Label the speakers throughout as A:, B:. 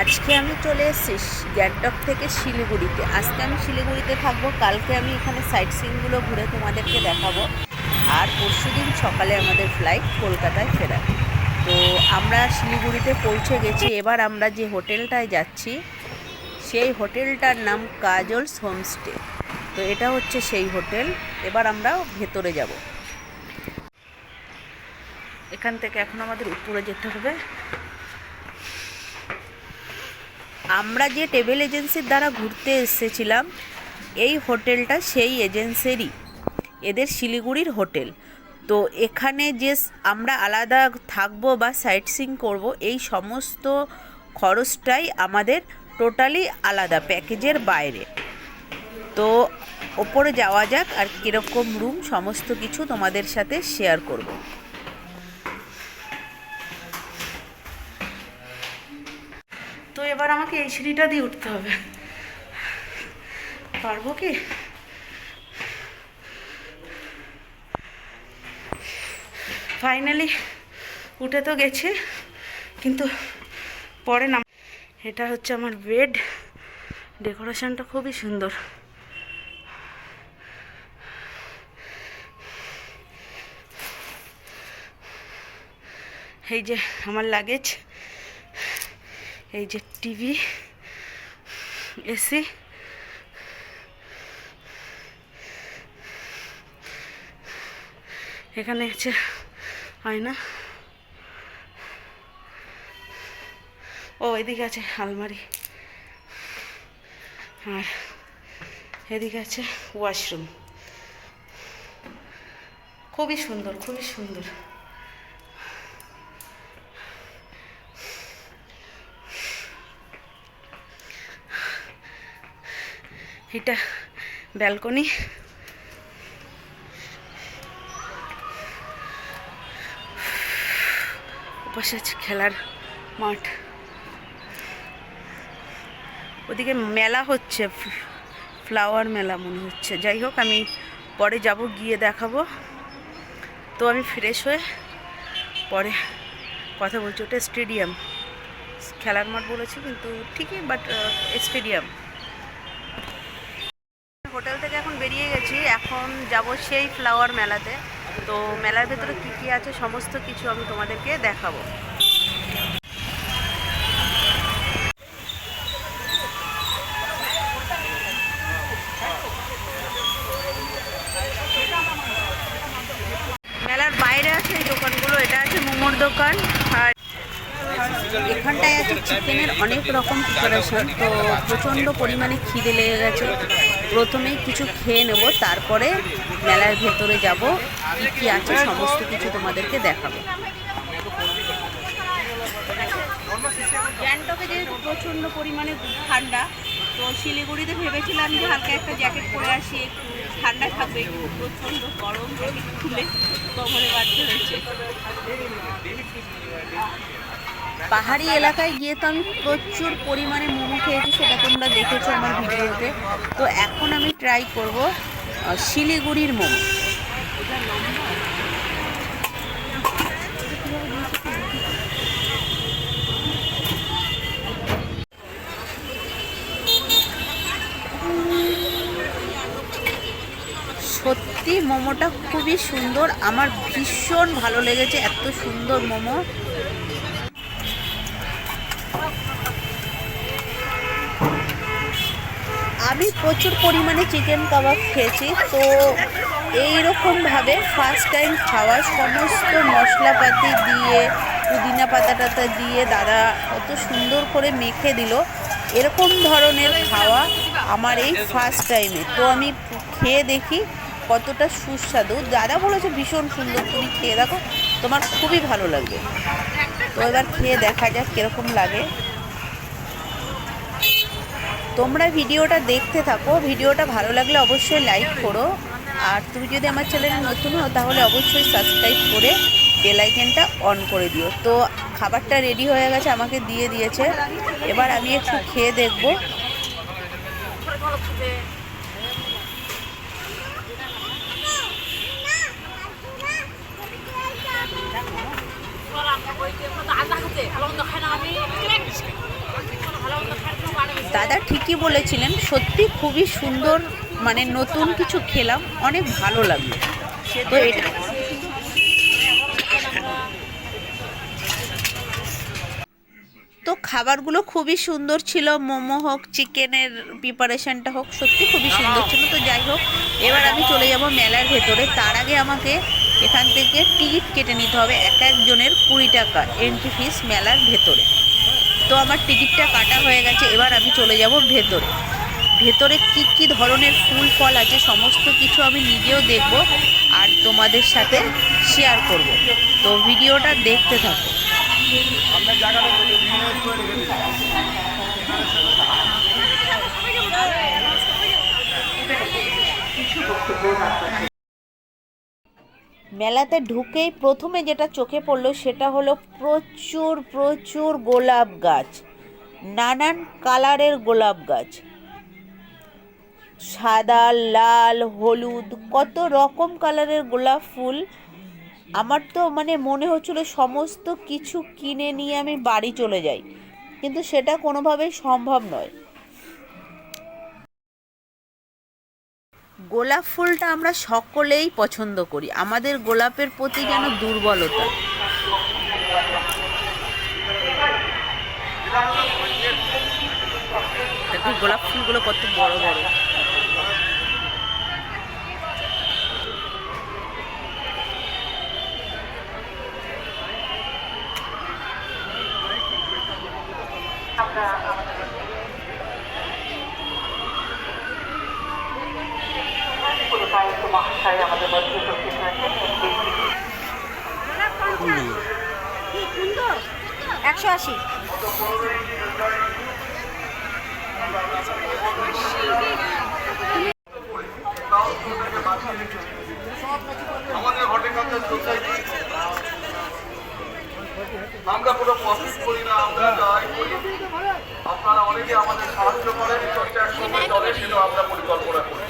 A: আজকে আমি চলে এসেছি গ্যাংটক থেকে শিলিগুড়িতে। আজকে আমি শিলিগুড়িতে থাকব, কালকে আমি এখানে সাইট সিনগুলো ঘুরে তোমাদেরকে দেখাবো। আর পরশুদিন সকালে আমাদের ফ্লাইট কলকাতায় ফেরার। তো আমরা শিলিগুড়িতে পৌঁছে গেছি, এবার আমরা যে হোটেলটায় যাচ্ছি, সেই হোটেলটার নাম কাজলস হোমস্টে। তো এটা হচ্ছে সেই হোটেল, এবার আমরা ভেতরে যাব। এখান থেকে এখন আমাদের উপরে যেতে হবে। আমরা যে ট্রাভেল এজেন্সির দ্বারা ঘুরতে এসেছিলাম, এই হোটেলটা সেই এজেন্সিরই। এদের শিলিগুড়ির হোটেল। তো এখানে যে আমরা আলাদা থাকব বা সাইট সিং করব, এই সমস্ত খরচটাই আমাদের টোটালি আলাদা প্যাকেজের বাইরে। তো ওপরে যাওয়া যাক আর কীরকম রুম সমস্ত কিছু তোমাদের সাথে শেয়ার করব। এবার আমাকে এই সিঁড়িটা দিয়ে উঠতে হবে। পারব কি? ফাইনালি উঠে তো গেছে, কিন্তু পরে না এটা হচ্ছে আমার বেড ডেকোরেশনটা খুবই সুন্দর। এই যে আমার লাগেজ এই যে টিভি, এসি, এখানে আছে আয়না। ও, এদিকে আছে আলমারি। আর এদিকে আছে ওয়াশরুম। খুবই সুন্দর খুবই সুন্দর। এটা ব্যালকনি। পাশে আছে খেলার মাঠ। ওদিকে মেলা হচ্ছে, ফ্লাওয়ার মেলা মনে হচ্ছে। যাই হোক, আমি পরে যাব, গিয়ে দেখাবো। তো আমি ফ্রেশ হয়ে পরে কথা বলছি। ওটা স্টেডিয়াম। খেলার মাঠ বলেছি কিন্তু ঠিকই বাট স্টেডিয়াম হোটেল থেকে এখন বেরিয়ে গেছি। এখন যাব সেই ফ্লাওয়ার মেলাতে। তো মেলার ভেতরে কী কী আছে, সমস্ত কিছু আমি তোমাদেরকে দেখাবো। মেলার বাইরে আছে দোকানগুলো, এটা আছে মোমোর দোকান। আর এখানটায় আছে চিকেনের অনেক রকম প্রিপারেশন তো প্রচণ্ড পরিমাণে খিদে লেগে গেছে। প্রথমেই কিছু খেয়ে নেব, তারপরে মেলার ভেতরে যাব, কী আছে সমস্ত কিছু তোমাদেরকে দেখাবো। গ্যাংটকে যেহেতু প্রচণ্ড পরিমাণে ঠান্ডা, তো শিলিগুড়িতে ভেবেছিলাম যে হালকা একটা জ্যাকেট পরে আসি ঠান্ডা থাকবে, একটু প্রচণ্ড গরম জ্যাকেট খুলে কমরে বাধ্য হয়েছে। পাহাড়ি এলাকায় গিয়ে তো আমি প্রচুর পরিমাণে মোমো খেয়েছি, সেটা তোমরা দেখেছ আমার ভিডিওতে। তো এখন আমি ট্রাই করব শিলিগুড়ির মোমো। সত্যি মোমোটা খুবই সুন্দর, আমার ভীষণ ভালো লেগেছে, এত সুন্দর মোমো। আমি প্রচুর পরিমাণে চিকেন কাবাব খেয়েছি, তো এইরকমভাবে ফার্স্ট টাইম খাওয়া সমস্ত মশলাপাতি দিয়ে, পুদিনা পাতা টাতা দিয়ে দাদা অত সুন্দর করে মেখে দিল। এরকম ধরনের খাওয়া আমার এই ফার্স্ট টাইমে তো আমি খেয়ে দেখি কতটা সুস্বাদু। দাদা বলেছে ভীষণ সুন্দর, তুমি খেয়ে দেখো, তোমার খুবই ভালো লাগবে। তো এবার খেয়ে দেখা যাক কীরকম লাগে। তোমরা ভিডিওটা দেখতে থাকো। ভিডিওটা ভালো লাগলে অবশ্যই লাইক করো। আর তুমি যদি আমার চ্যানেলে নতুন হও, তাহলে অবশ্যই সাবস্ক্রাইব করে বেল আইকনটা অন করে দিও। তো খাবারটা রেডি হয়ে গেছে, আমাকে দিয়ে দিয়েছে। এবার আমি একটু খেয়ে দেখব। দাদা ঠিকই বলেছিলেন, সত্যি খুবই সুন্দর মানে নতুন কিছু খেলাম, অনেক ভালো লাগল। তো এটা তো খাবারগুলো খুবই সুন্দর ছিল, মোমো হোক, চিকেনের প্রিপারেশনটা হোক, সত্যি খুবই সুন্দর ছিল। তো যাই হোক, এবার আমি চলে যাব মেলার ভেতরে। তার আগে আমাকে এখান থেকে টিকিট কেটে নিতে হবে এক একজনের কুড়ি টাকা এন্ট্রি ফিস মেলার ভেতরে। তো আমার টিকিটটা কাটা হয়ে গেছে, এবার আমি চলে যাব ভেতরে। ভেতরে কি কি ধরনের ফুল, ফল আছে, সমস্ত কিছু আমি নিজেও দেখব আর তোমাদের সাথে শেয়ার করব। তো ভিডিওটা দেখতে থাকো। মেলাতে ঢুকেই প্রথমে যেটা চোখে পড়ল সেটা হলো প্রচুর প্রচুর গোলাপ গাছ। নানান কালারের গোলাপ গাছ। সাদা, লাল, হলুদ, কত রকম কালারের গোলাপ ফুল। আমার তো মানে মনে হচ্ছিল সমস্ত কিছু কিনে নিয়ে আমি বাড়ি চলে যাই। কিন্তু সেটা কোনোভাবেই সম্ভব নয়। গোলাপ ফুলটা আমরা সকলেই পছন্দ করি। আমাদের গোলাপের প্রতি যেন দুর্বলতা। দেখুন, গোলাপ ফুলগুলো কত বড় বড়।
B: একশো আশি।
C: আমরা কোনো প্রফিট করি না, আমরা যাই আপনারা অনেকে আমাদের সাহায্য করেন চর্চা এক সময় চলে সেটাও আমরা পরিকল্পনা করি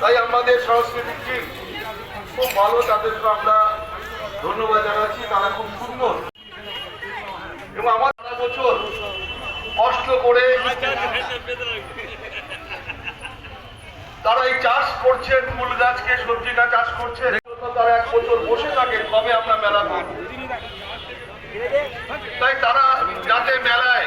C: তাই আমাদের সাংস্কৃতিক টিম খুব ভালো, তাদেরকে আমরা ধন্যবাদ জানাচ্ছি। তারা খুব সুন্দর। এবং আমার সারা বছর কষ্ট করে তারা এই চাষ করছেন ফুল গাছকে সবজি গাছ চাষ করছে। তারা এক বছর বসে থাকে কবে আমরা মেলা করব তাই তারা যাতে মেলায়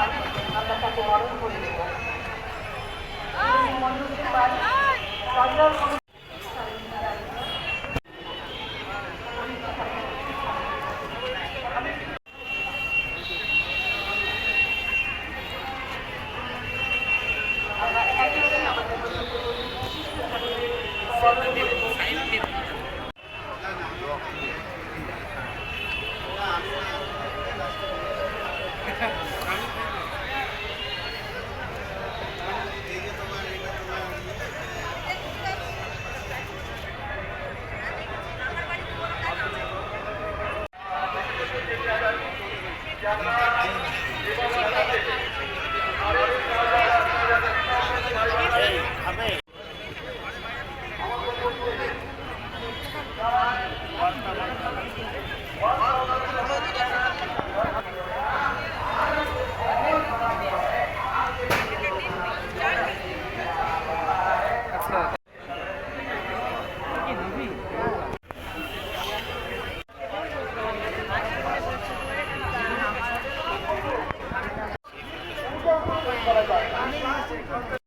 C: পাই আমরা তাকে
D: বরণ
C: করে নেব মন্দির পাই
A: রাজার Yeah.